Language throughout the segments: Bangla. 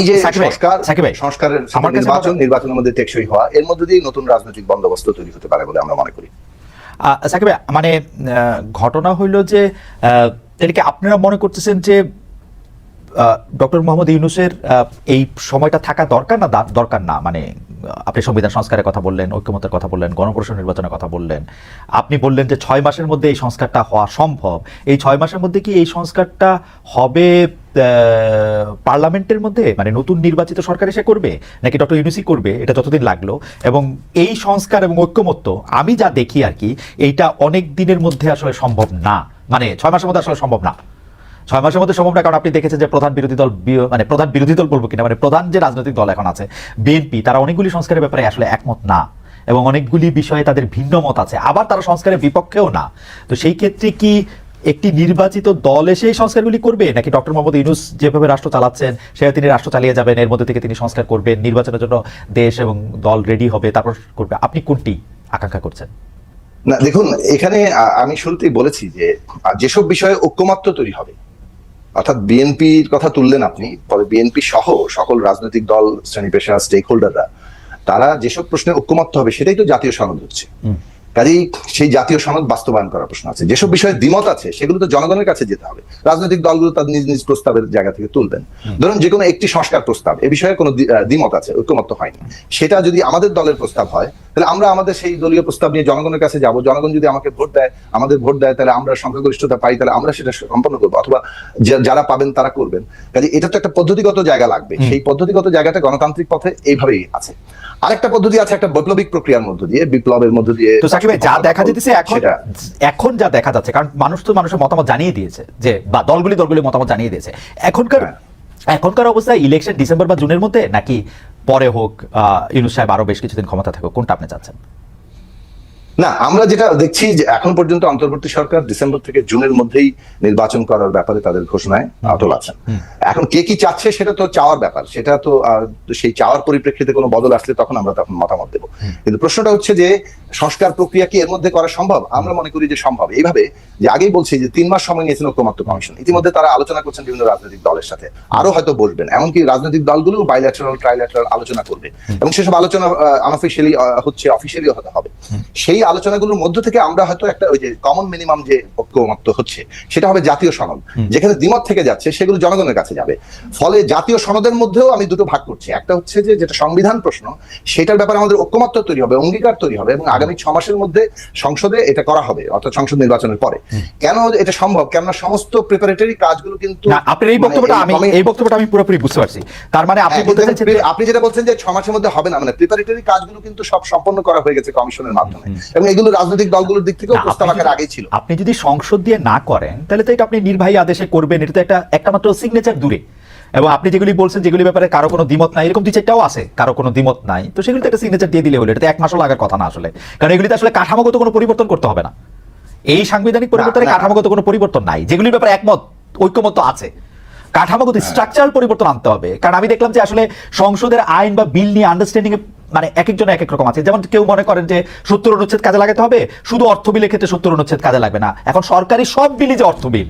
এই যে সংস্কার সংস্কারের নির্বাচন নির্বাচনের মধ্যে টেকসই হওয়া এর মধ্যে দিয়ে নতুন রাজনৈতিক বন্দোবস্ত তৈরি হতে পারে বলে আমরা মনে করি। সাকিব মানে ঘটনা হইল যে এটাকে আপনারা মনে করতেছেন যে ডক্টর মোহাম্মদ ইউনুসের এই সময়টা থাকা দরকার না? দরকার না? মানে আপনি সংবিধান সংস্কারের কথা বললেন ঐক্যমতের কথা বললেন গণপরিষদ নির্বাচনের কথা বললেন। আপনি বললেন যে ছয় মাসের মধ্যে এই সংস্কারটা হওয়া সম্ভব। এই ছয় মাসের মধ্যে কি এই সংস্কারটা হবে পার্লামেন্টের মধ্যে মানে নতুন নির্বাচিত সরকার এসে করবে, নাকি ডক্টর ইউনুসি করবে, এটা যতদিন লাগল, এবং এই সংস্কার এবং ঐক্যমত্য, আমি যা দেখি আর কি, এইটা অনেক দিনের মধ্যে আসলে সম্ভব না। মানে ছয় মাসের মধ্যে আসলে সম্ভব না। ছয় মাসের মধ্যে সম্ভব না, কারণ আপনি দেখেছেন যে প্রধান বিরোধী দল মানে প্রধান বিরোধী দল বলব কিনা মানে প্রধান যে রাজনৈতিক দল এখন আছে, বিএনপি, তারা অনেকগুলি সংস্কারের ব্যাপারে আসলে একমত না, এবং অনেকগুলি বিষয়ে তাদের ভিন্ন মত আছে, আবার তারা সংস্কারের বিপক্ষেও না। তো সেই ক্ষেত্রে কি একটি নির্বাচিত দল এসে সংস্কারগুলি করবে? নাকি ডক্টর মোহাম্মদ ইউনুস যেভাবে রাষ্ট্র চালাচ্ছেন সেভাবে তিনি রাষ্ট্র চালিয়ে যাবেন এর মধ্যে থেকে তিনি সংস্কার করবেন নির্বাচনের জন্য দেশ এবং দল রেডি হবে তারপর করবে। আপনি কোনটি আকাঙ্ক্ষা করছেন? না দেখুন এখানে আমি শুরুতেই বলেছি যে যেসব বিষয়ে ঐক্যমাত্র তৈরি হবে অর্থাৎ বিএনপির কথা তুললেন আপনি তবে বিএনপি সহ সকল রাজনৈতিক দল শ্রেণি পেশা স্টেক হোল্ডাররা তারা যেসব প্রশ্নে ঐক্যমত্য হবে সেটাই তো জাতীয় সনদ হচ্ছে। কাজেই সেই জাতীয় সনদ বাস্তবায়ন করার প্রশ্ন আছে। যেসব বিষয়ে দ্বিমত আছে সেগুলো তো জনগণের কাছে যেতে হবে। রাজনৈতিক দলগুলো তাদের নিজ নিজ প্রস্তাবের জায়গা থেকে তুলবেন। ধরুন যে কোনো একটি সংস্কার প্রস্তাব এ বিষয়ে কোনো দ্বিমত আছে ঐক্যমত্য হয়নি। সেটা যদি আমাদের দলের প্রস্তাব হয় তাহলে আমরা আমাদের সেই দলীয় প্রস্তাব নিয়ে জনগণের কাছে যাব। জনগণ যদি আমাকে ভোট দেয় আমাদের ভোট দেয় তাহলে আমরা সংখ্যাগরিষ্ঠতা পাই তাহলে আমরা সেটা সম্পন্ন করব। অথবা যারা পাবেন তারা করবেন। কাজে এটা তো একটা পদ্ধতিগত জায়গা লাগবে। সেই পদ্ধতিগত জায়গাটা গণতান্ত্রিক পথে এইভাবেই আছে। আরেকটা পদ্ধতি আছে একটা বৈপ্লবিক প্রক্রিয়ার মধ্য দিয়ে বিপ্লবের মধ্য দিয়ে তো সাকিব ভাই, যা দেখা যেতেছে এখন এখন যা দেখা যাচ্ছে কারণ মানুষ তো মানুষের মতামত জানিয়ে দিয়েছে যে বা দলগুলি দলগুলি মতামত জানিয়ে দিয়েছে। এখনকার হ্যাঁ। এখনকার অবস্থায় ইলেকশন ডিসেম্বর বা জুনের মধ্যে নাকি পরে হোক আহ, ইউনুস সাহেব আরও বেশ কিছুদিন ক্ষমতা থাকুক কোনটা আপনি চাচ্ছেন? না আমরা যেটা দেখছি যে এখন পর্যন্ত অন্তর্বর্তী সরকার ডিসেম্বর থেকে জুনের মধ্যেই নির্বাচন করার ব্যাপারে তাদের ঘোষণায় অটল আছেন। এখন কে কি চাচ্ছে সেটা তো চাওয়ার ব্যাপার। সেটা তো সেই চাওয়ার পরিপ্রেক্ষিতে কোনো বদল আসলে তখন আমরা তখন মতামত দেবো। কিন্তু প্রশ্নটা হচ্ছে যে সংস্কার প্রক্রিয়া কি এর মধ্যে করা সম্ভব? আমরা মনে করি যে সম্ভব। এইভাবে যে আগেই বলছি যে তিন মাস সময় নিয়েছেন ঐক্যমত্য কমিশন। ইতিমধ্যে তারা আলোচনা করছেন বিভিন্ন রাজনৈতিক দলের সাথে। আরও হয়তো বসবেন এমনকি রাজনৈতিক দলগুলো বাইল্যাটারাল ট্রাইল্যাটারাল আলোচনা করবে। এবং সেসব আলোচনা আনঅফিসিয়ালি হচ্ছে অফিসিয়ালি হতে হবে। সেই আলোচনাগুলোর মধ্য থেকে আমরা হয়তো একটা ওই যে কমন মিনিমাম যে ঐক্যমত্য হচ্ছে সেটা হবে জাতীয় সনদ। যেখানে দ্বিমত থেকে যাচ্ছে সেগুলো জনগণের কাছে যাবে। ফলে জাতীয় সনদের মধ্যেও আমি দুটো ভাগ করছি। একটা হচ্ছে যে যেটা সংবিধান প্রশ্ন সেটার ব্যাপারে আমাদের ঐক্যমত্য তৈরি হবে অঙ্গীকার তৈরি হবে এবং আগামী ছ মাসের মধ্যে সংসদে এটা করা হবে অর্থাৎ সংসদ নির্বাচনের পরে। কেন এটা সম্ভব? কেননা সমস্ত প্রিপারেটরি কাজগুলো কিন্তু আপনার এই মানে বক্তব্যটা আমি এই বক্তব্যটা আমি পুরোপুরি বুঝতে পারছি। তার মানে আপনি হ্যাঁ, বলতে আপনি যেটা বলছেন যে ছ মাসের মধ্যে হবে না মানে প্রিপারেটরি কাজগুলো কিন্তু সব সম্পন্ন করা হয়ে গেছে কমিশনের মাধ্যমে। এবং এগুলো রাজনৈতিক দলগুলোর দিক থেকেও প্রস্তাব আকারে আগেই ছিল। আপনি যদি সংসদ দিয়ে না করেন তাহলে তো এটা আপনি নির্বাহী আদেশে করবেন। এটা তো একটা একটা মাত্র সিগনেচার দূরে। এবং আপনি যেগুলি বলছেন যেগুলি ব্যাপারে কারও কোনো দ্বিমত নাই এরকম দু চারটাও আছে কারও কোনো দ্বিমত নাই। তো সেগুলিতে একটা সিগনেচার দিয়ে দিলে হলো। এটা তো এক মাসও লাগার কথা না আসলে। কারণ এগুলিতে আসলে কাঠামোগত কোনো পরিবর্তন করতে হবে না। এই সাংবিধানিক পরিবর্তনে। কাঠামোগত কোনো পরিবর্তন নাই। যেগুলির ব্যাপারে একমত ঐক্যমত আছে। কাঠামোগত স্ট্রাকচারাল পরিবর্তন আনতে হবে। কারণ আমি দেখলাম যে আসলে সংসদের আইন বা বিল নিয়ে আন্ডারস্ট্যান্ডিং মানে এক একজন এক এক রকম আছে। যেমন কেউ মনে করেন যে সত্তর অনুচ্ছেদ কাজে লাগাতে হবে শুধু অর্থ বিলের ক্ষেত্রে সত্তর অনুচ্ছেদ কাজে লাগবে না। এখন সরকারি সব বিলই যে অর্থ বিল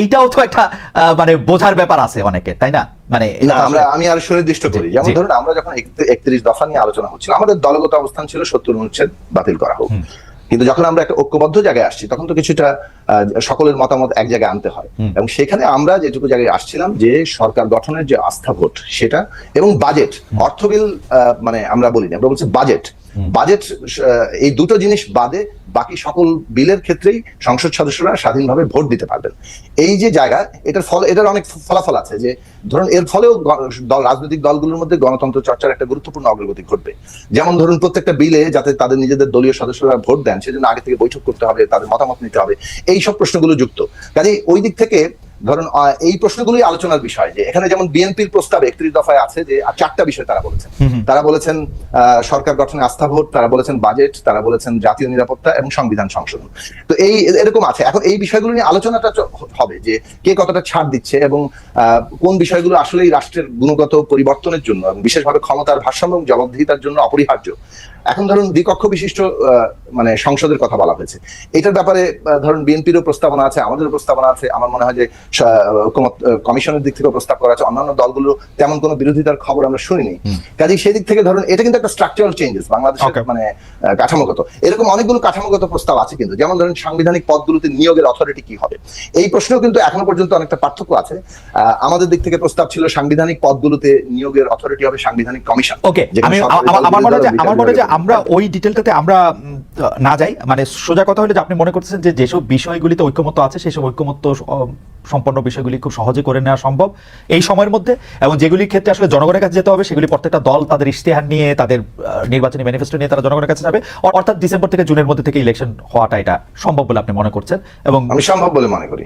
এইটাও তো একটা আহ, মানে বোঝার ব্যাপার আছে অনেকে তাই না? মানে আমরা আমি আরও সুনির্দিষ্ট করি। যেমন ধরুন আমরা যখন একত্রিশ দফা নিয়ে আলোচনা হচ্ছিল আমাদের দলগত অবস্থান ছিল সত্তর অনুচ্ছেদ বাতিল করা হোক। কিন্তু যখন আমরা একটা ঐক্যবদ্ধ জায়গায় আসছি তখন তো কিছুটা আহ, সকলের মতামত এক জায়গায় আনতে হয়। এবং সেখানে আমরা যেটুকু জায়গায় আসছিলাম যে সরকার গঠনের যে আস্থা ভোট সেটা এবং বাজেট অর্থবিল আহ, মানে আমরা বলি না আমরা বলছি বাজেট। বাজেট এই দুটো জিনিস বাদে বাকি সকল বিলের ক্ষেত্রেই সংসদ সদস্যরা স্বাধীনভাবে ভোট দিতে পারবেন। এই যে জায়গা, এটার ফল, এটার অনেক ফলাফল আছে যে, ধরুন এর ফলেও দল, রাজনৈতিক দলগুলোর মধ্যে গণতন্ত্র চর্চার একটা গুরুত্বপূর্ণ অগ্রগতি ঘটবে। যেমন ধরুন প্রত্যেকটা বিলে যাতে তাদের নিজেদের দলীয় সদস্যরা ভোট দেন, সেজন্য আগে থেকে বৈঠক করতে হবে, তাদের মতামত নিতে হবে। এই সব প্রশ্নগুলো যুক্ত। কাজে ওই দিক থেকে ধরুন এই প্রশ্নগুলোই আলোচনার বিষয় যে এখানে যেমন বিএনপির প্রস্তাব একত্রিশ দফায় আছে যে চারটা বিষয় তারা বলেছেন। তারা বলেছেন সরকার গঠনে আস্থা ভোট তারা বলেছেন বাজেট তারা বলেছেন জাতীয় নিরাপত্তা এবং সংবিধান সংশোধন। তো এই এরকম আছে। এখন এই বিষয়গুলো নিয়ে আলোচনাটা হবে যে কে কতটা ছাড় দিচ্ছে এবং কোন বিষয়গুলো আসলেই রাষ্ট্রের গুণগত পরিবর্তনের জন্য এবং বিশেষভাবে ক্ষমতার ভারসাম্য এবং জবাবদিহিতার জন্য অপরিহার্য। এখন ধরুন দ্বিকক্ষ বিশিষ্ট আহ, মানে সংসদের কথা বলা হয়েছে। এটার ব্যাপারে ধরুন বিএনপিরও প্রস্তাবনা আছে আমাদেরও প্রস্তাবনা আছে। আমার মনে হয় যে কমিশনের দিক থেকে প্রস্তাব করা আছে অন্যান্য দলগুলো তেমন কোনো বিরোধিতার খবর আমরা শুনিনি। কাজে সেই দিক থেকে ধরুন এটা কিন্তু একটা স্ট্রাকচারাল চেঞ্জেস বাংলাদেশের মানে কাঠামোগত। এরকম অনেকগুলো কাঠামোগত প্রস্তাব আছে কিন্তু যেমন ধরুন সাংবিধানিক পদগুলোতে নিয়োগের অথরিটি কি হবে? এই প্রশ্নেও কিন্তু এখনও পর্যন্ত অনেকটা পার্থক্য আছে। আহ, আমাদের দিক থেকে প্রস্তাব ছিল সাংবিধানিক পদগুলোতে নিয়োগের অথরিটি হবে সাংবিধানিক কমিশন। ওকে আমি আমার- মনে হয় আমার মনে হয় যে আমরা ওই ডিটেলটাতে আমরা না যাই মানে সোজা কথা হলো যে আপনি মনে করতেছেন যে যেসব বিষয়গুলিতে ঐক্যমত্য আছে সেসব ঐক্যমত্য সম্পন্ন বিষয়গুলি খুব সহজে করে নেওয়া সম্ভব। এই সময়ের মধ্যে এবং যেগুলির ক্ষেত্রে আসলে জনগণের কাছে যেতে হবে সেগুলি প্রত্যেকটা দল তাদের ইশতেহার নিয়ে তাদের নির্বাচনী ম্যানিফেস্টো নিয়ে তারা জনগণের কাছে যাবে। অর্থাৎ ডিসেম্বর থেকে জুনের মধ্যে থেকে ইলেকশন হওয়াটা এটা সম্ভব বলে আপনি মনে করছেন? এবং আমি সম্ভব বলে মনে করি।